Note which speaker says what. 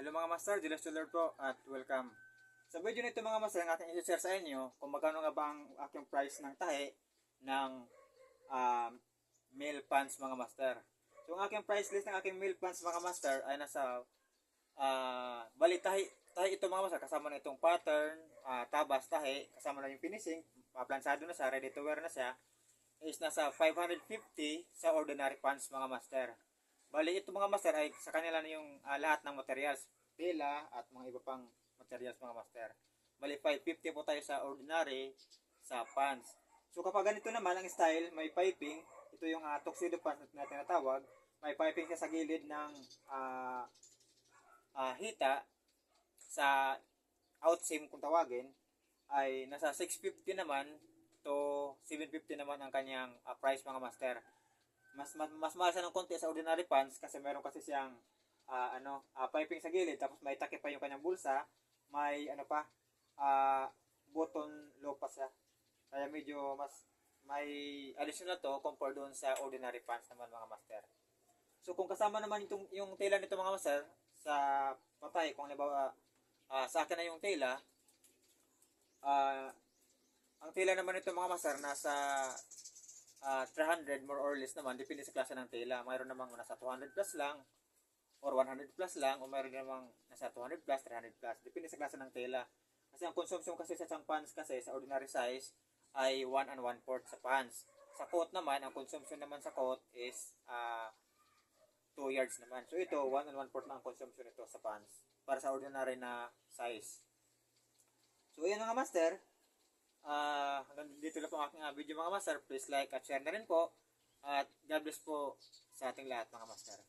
Speaker 1: Hello mga master, Julius Tuller po at welcome. Sa video nito mga master, ang aking i-share sa inyo kung magkano nga ba ang aking price ng tahi ng um, meal pants mga master. So ang aking price list ng aking meal pants mga master ay nasa uh, bali tahi, tahi ito mga master kasama na itong pattern, ah, tabas tahi, kasama na yung finishing, uh, plansado na siya, ready to wear na siya is nasa 550 sa ordinary pants mga master. Bali, ito mga master ay sa kanila na yung ah, lahat ng materials, tela at mga iba pang materials mga master. Bali, 550 po tayo sa ordinary sa pants. So kapag ganito naman ang style, may piping, ito yung uh, tuxedo pants na tinatawag, may piping siya sa gilid ng ah, ah, hita sa outseam kung tawagin ay nasa 650 naman to 750 naman ang kanyang ah, price mga master mas mas, mas mahal siya ng konti sa ordinary pants kasi meron kasi siyang ah, ano ah, piping sa gilid tapos may takip pa yung kanyang bulsa may ano pa ah, button low pa siya. Kaya medyo mas may additional to compare doon sa ordinary pants naman mga master. So kung kasama naman itong, yung tela nito mga master sa patay kung halimbawa ah, sa akin na yung tela ah ang tela naman nito mga master nasa ah, 300 more or less naman depende sa klase ng tela. Mayroon namang nasa 200 plus lang or 100 plus lang o mayroon namang nasa 200 plus, 300 plus. Depende sa klase ng tela. Kasi ang consumption kasi sa isang pants kasi sa ordinary size ay 1 and 1 fourth sa pants. Sa coat naman, ang consumption naman sa coat is ah 2 yards naman. So ito, 1 and 1 fourth lang ang consumption nito sa pants para sa ordinary na size. So yan mga master, Ah, hanggang dito na po ang aking ah, video mga master. Please like at share na rin po. At God bless po sa ating lahat mga master.